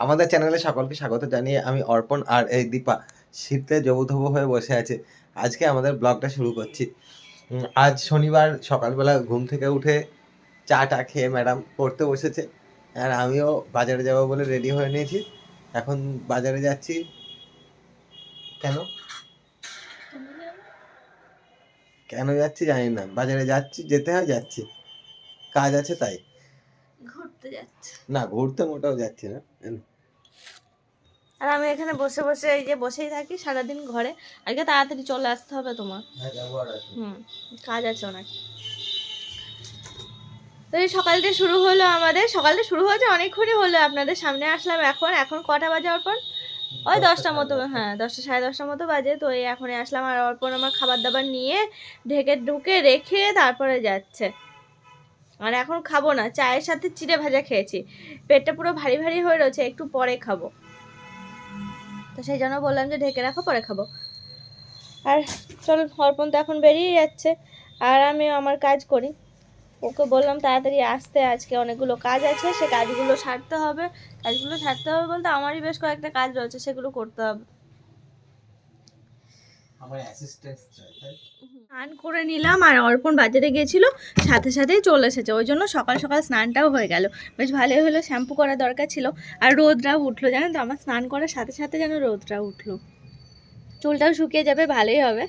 আমাদের চ্যানেলে সকলকে স্বাগত জানিয়ে আমি অর্পণ আর এই দীপা। শীতে জবুথবু হয়ে বসে আছে। আজকে আমাদের ব্লগটা শুরু করছি। আজ শনিবার সকালবেলা ঘুম থেকে উঠে চা টা খেয়ে ম্যাডাম পড়তে বসেছে। আর আমিও বাজারে যাব বলে রেডি হয়ে নিয়েছি। এখন বাজারে যাচ্ছি। কেন? কেন যাচ্ছি জানি না। বাজারে যাচ্ছি যেতে হয় যাচ্ছি। কাজ আছে তাই। ঘুরতে যাচ্ছি। না ঘুরতে মোটেও যাচ্ছি না। আর আমি এখানে বসে বসে এই যে বসেই থাকি সারাদিন ঘরে। আজকে তাড়াতাড়ি চলে আসতে হবে তোমার। হ্যাঁ। হুম কাজ আছে অনেক। তো এই সকালটা শুরু হলো আমাদের সকালটা শুরু হয়েছে অনেকক্ষণই হলো আপনাদের সামনে আসলাম এখন। এখন কটা বাজে অর্পণ? ওই দশটার মতো হ্যাঁ দশটা সাড়ে দশটার মতো বাজে। তো এই এখনই আসলাম আর অর্পণ আমার খাবার দাবার নিয়ে ঢেকে ঢুকে রেখে তারপরে যাচ্ছে। আর এখন খাব না চায়ের সাথে চিড়ে ভাজা খেয়েছি। পেটটা পুরো ভারী ভারী হয়ে রয়েছে একটু পরে খাব। তো সেই জন্য বললাম যে ঢেকে রাখো, পরে খাব। আর চল, অর্পণ তো এখন বেরিয়ে যাচ্ছে। আর আমি আমার কাজ করি। ওকে বললাম তাড়াতাড়ি আসতে, আজকে অনেকগুলো কাজ আছে, সে কাজগুলো সারতে হবে। কাজগুলো সারতে হবে বলতে আমারই বেশ কয়েকটা কাজ রয়েছে, সেগুলো করতে হবে আমার অ্যাসিস্ট্যান্ট চাই তাই স্নান করে নিলাম আর অর্পণ বাজারে গিয়েছিল, সাথে সাথেই চলে এসেছে। ওই জন্য সকাল সকাল স্নানটাও হয়ে গেল। বেশ ভালোই হলো, শ্যাম্পু করা দরকার ছিল। আর রোদটাও উঠল জানেন তো? আমার স্নান করার সাথে সাথে যেন রোদটা উঠল। চুলটাও শুকিয়ে যাবে, ভালোই হবে।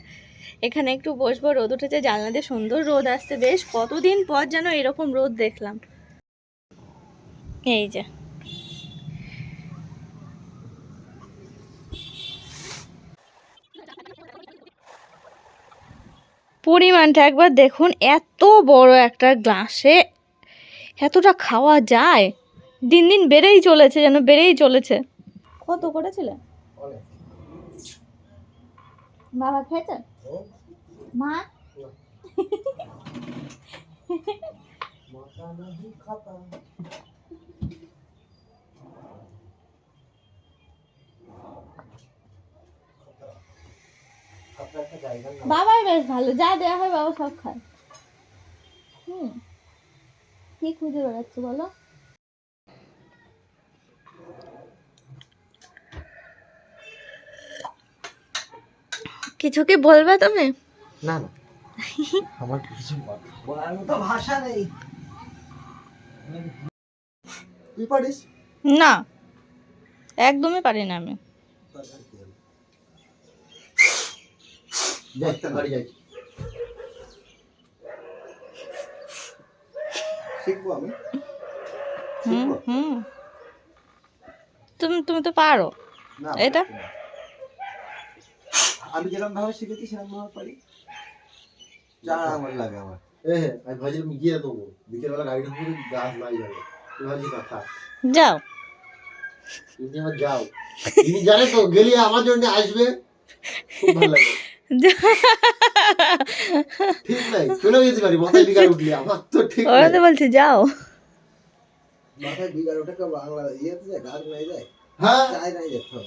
এখানে একটু বসবো, রোদ উঠেছে, জানলা দিয়ে সুন্দর রোদ আসছে। বেশ কতদিন পর যেন এরকম রোদ দেখলাম। এই যে। পরিমাণটা একবার দেখুন এত বড় একটা গ্লাসে এতটা খাওয়া যায়। দিন দিন বেড়েই চলেছে যেন বেড়েই চলেছে। কত করেছিলে? বাবা খেয়েছে? মা? মাথা বাবার বেশ ভালো যা দেওয়া হয় বাবা সব খায়। হুম কি খুঁজে বেড়াচ্ছে বলো? কিছু কি বলবে তুমি? না না। আমার কিছু বলার মতো ভাষা নেই। তুই পারিস? না একদমই পারি না আমি। দেখতে পারি যাই শিখব আমি? হুম তুমি তুমি তো পারো। এটা? আমি যেরকম ভাবে শিখেছি সেরকম ভাবে পারি। যা আমার লাগে আমার। হ্যাঁ আমি ভাবছিলাম গিয়ে দেবো। বিকেলবেলা গাড়িটা করে গাছ নাই যাবে। ভাবছি কথা যাও। তুমি আমার যাও। জানে তো গেলে আমার জন্য আসবে। খুব ভালো লাগে। ঠিক নাই। চলেও যেতে পারি মাথায় বিকার উঠলি আমার তো ঠিক ওরা তো বলছে যাও। মাথায় বিঘার ওটাকে বাংলা ইয়েতে যায় গাছ নাই যায় হ্যাঁ। চাই নাই যেতে।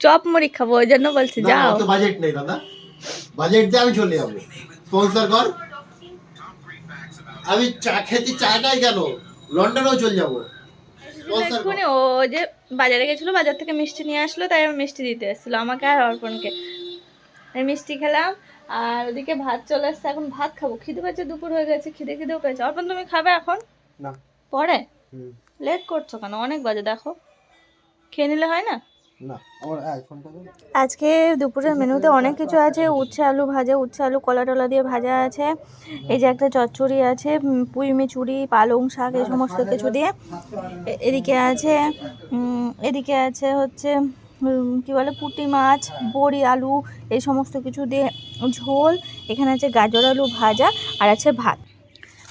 চপ মুড়ি খাব ওই জন্য বলছে যাও। বাজেট নেই দাদা। বাজেট দিয়ে আমি চলে যাব। স্পন্সর কর। আমি চা খেতে চাই নাই কেন? লন্ডনেও চলে যাব। ও যে বাজারে গেছিল বাজার থেকে মিষ্টি নিয়ে আসলো তাই আমি মিষ্টি দিতে এসেছিল। আমাকে আর অর্পণকে। মিষ্টি খেলাম আর ওদিকে ভাত চলে আসছে। এখন ভাত খাব। খিদে পেয়েছে দুপুর হয়ে গেছে খিদে খিদেও পেয়েছে। অর্পণ তুমি খাবে এখন? না। পরে? লেট করছ কেন? অনেক বাজে দেখো। খেয়ে নিলে হয় না? না আমার আইফোনটা দে। আজকে দুপুরের মেনুতে অনেক কিছু আছে। উচ্ছে আলু ভাজা উচ্ছে আলু কলা টলা দিয়ে ভাজা আছে। এই যে একটা চচ্চড়ি আছে পুঁই মিচুড়ি পালং শাক এই সমস্ত কিছু দিয়ে। এদিকে আছে এদিকে আছে হচ্ছে কি বলে পুঁটি মাছ বড়ি আলু এই সমস্ত কিছু দিয়ে ঝোল। এখানে আছে গাজর আলু ভাজা আর আছে ভাত।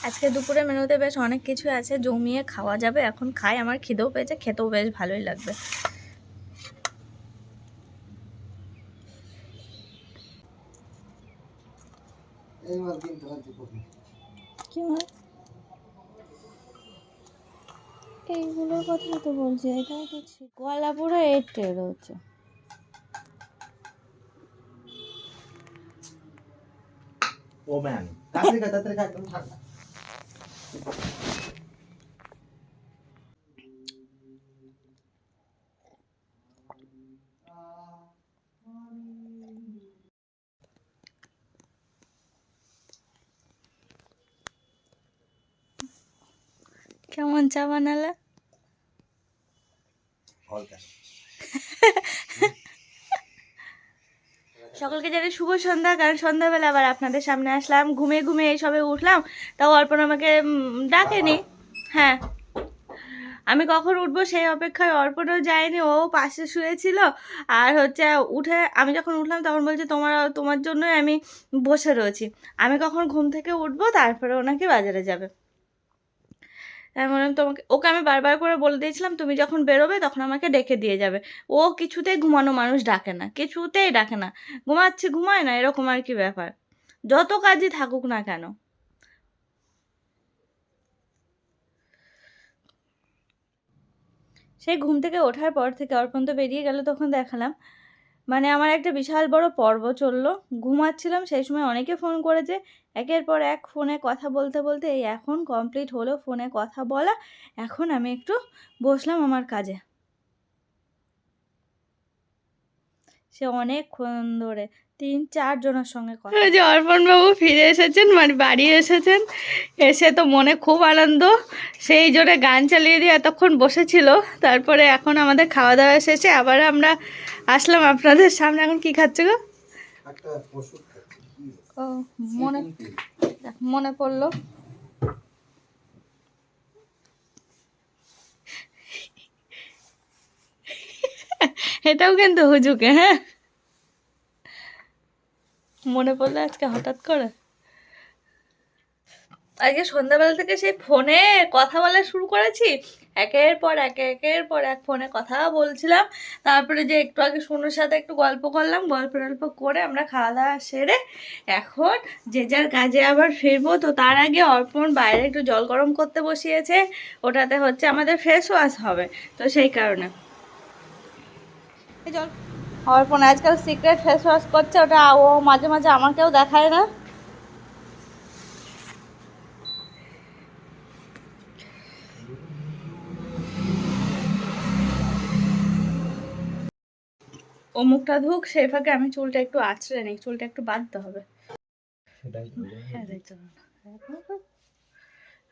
আজকে দুপুরে মেনুতে বেশ অনেক কিছু আছে জমিয়ে খাওয়া যাবে। এখন খাই আমার খিদেও পেয়েছে খেতেও বেশ ভালোই লাগবে? কি হয় এইগুলোর কথাই তো বলছি এটাই তো গলা পুরো এঁটে রয়েছে ও ম্যাম, তাড়াতাড়ি তাড়াতাড়ি একদম ঠান্ডা। কেমন চা বানালে? সকলকে জানাই শুভ সন্ধ্যা কারণ সন্ধ্যাবেলা আবার আপনাদের সামনে আসলাম। ঘুমে ঘুমে এই সবে উঠলাম তাও অর্পণ আমাকে ডাকেনি। হ্যাঁ। আমি কখন উঠবো সেই অপেক্ষায় অর্পণও যায়নি ও পাশে শুয়েছিল। আর হচ্ছে উঠে আমি যখন উঠলাম তখন বলছে তোমার তোমার জন্যই আমি বসে রয়েছি। আমি কখন ঘুম থেকে উঠবো তারপরে ওনাকে বাজারে যাবে। আমি বললাম, তোমাকে ওকে আমি বারবার করে বলে দিয়েছিলাম, তুমি যখন বেরোবে তখন আমাকে ডেকে দিয়ে যাবে। ও কিছুতেই ঘুমানো মানুষ ডাকে না, কিছুতেই ডাকে না। ঘুমাচ্ছে, ঘুমায় না, এরকম আর কি ব্যাপার। যত কাজই থাকুক না কেন। সেই ঘুম থেকে ওঠার পর থেকে, অর্পণ তো বেরিয়ে গেল, তখন দেখালাম। মানে আমার একটা বিশাল বড় পর্ব চলল। ঘুমাচ্ছিলাম সেই সময় অনেকে ফোন করেছে। একের পর এক ফোনে কথা বলতে বলতে এই এখন কমপ্লিট হলো ফোনে কথা বলা। এখন আমি একটু বসলাম আমার কাজে। সে অনেকক্ষণ ধরে তিন চার জনের সঙ্গে কথা যে অর্পণ বাবু ফিরে এসেছেন মানে বাড়ি এসেছেন। এসে তো মনে খুব আনন্দ। সেই জোরে গান চালিয়ে দিয়ে এতক্ষণ বসেছিল। তারপরে এখন আমাদের খাওয়া দাওয়া শেষে আবার আমরা আসলাম আপনাদের সামনে। এখন কি খাচ্ছে গো? ও মনে মনে পড়ল। এটাও কিন্তু হুজুকে হ্যাঁ? মনে পড়ল আজকে হঠাৎ করে? আজকে সন্ধ্যাবেলা থেকে সেই ফোনে কথা বলা শুরু করেছি। একের পর এক, একের পর এক ফোনে কথা বলছিলাম। তারপরে যে একটু আগে সোনুর সাথে একটু গল্প করলাম, গল্প টল্প করে আমরা খাওয়া দাওয়া সেরে এখন যে যার কাজে আবার ফিরবো। তো তার আগে অর্পণ বাইরে একটু জল গরম করতে বসিয়েছে। ওটাতে হচ্ছে আমাদের ফেস ওয়াশ হবে। তো সেই কারণে। এই জল অর্পণ আজকাল সিক্রেট ফেস ওয়াশ করছে ওটা ও মাঝে মাঝে আমাকেও দেখায় না ও মুখটা ধুক সেই ফাঁকে আমি চুলটা একটু আঁচড়ে নিই চুলটা একটু বাঁধতে হবে। হ্যাঁ।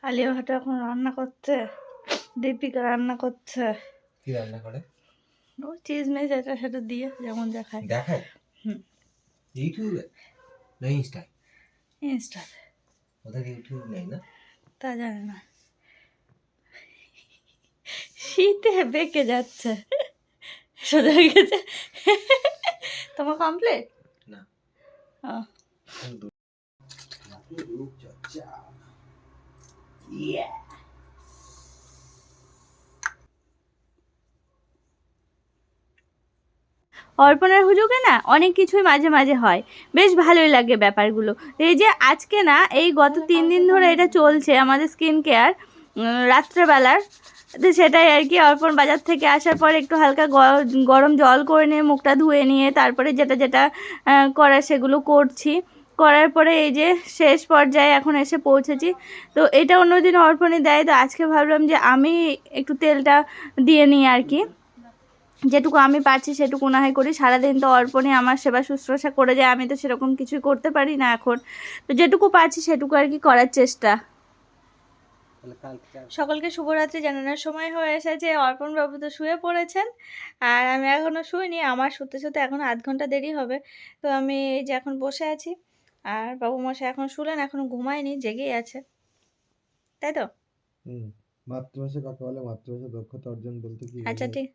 আলিয়া ভাটা এখন রান্না করছে দীপিকা রান্না করছে কি রান্না করে ও চিজ মিজ এটা সেটা দিয়ে যেমন যা খায় দেখায়? হুম। ইউটিউবে না ইনস্টা ওদের ইউটিউব নেই না? তা জানে না। শীতে বেঁকে যাচ্ছে। সোজা হয়ে গেছে। তোমার কমপ্লিট না। ও। অর্পণের হুজুকে না অনেক কিছুই মাঝে মাঝে হয়। বেশ ভালোই লাগে ব্যাপারগুলো। এই যে আজকে না এই গত তিন দিন ধরে এটা চলছে আমাদের স্কিন কেয়ার রাত্রেবেলার। তো সেটাই আর কি অর্পণ বাজার থেকে আসার পর একটু হালকা গরম জল করে নিয়ে, মুখটা ধুয়ে নিয়ে, তারপরে যেটা যেটা করার সেগুলো করছি। করার পরে এই যে শেষ পর্যায়ে এখন এসে পৌঁছেছি। তো এটা অন্যদিন অর্পণে দেয়। তো আজকে ভাবলাম যে আমি একটু তেলটা দিয়ে নিই আর কি। যেটুকু আমি পারছি সেটুকু না হয় করি। সারাদিন তো অর্পণে আমার সেবা শুশ্রূষা করে যায়। আমি তো সেরকম কিছুই করতে পারি না এখন। তো যেটুকু পারছি সেটুকু আর কি করার চেষ্টা। তাহলে কালকে আর- সকলকে শুভরাত্রি জানানোর সময় হয়ে এসেছে। অর্পণ বাবু তো শুয়ে পড়েছেন। আর আমি এখনও শুইনি। আমার শুতে শুতে এখন আধ ঘণ্টা দেরি হবে। তো আমি এই যে এখন বসে আছি। আর বাবু মশাই এখন শুলেন এখনও ঘুমায়নি জেগেই আছে। তাই তো? হুম। মাতৃভাষা কাকে বলে মাতৃভাষা দক্ষতা অর্জন বলতে কি আচ্ছা ঠিক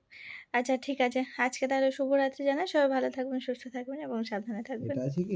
আচ্ছা ঠিক আছে। আজকে তাহলে শুভরাত্রি জানাই। সবাই ভালো থাকবেন সুস্থ থাকবেন এবং সাবধানে থাকবেন। এটা আছে কি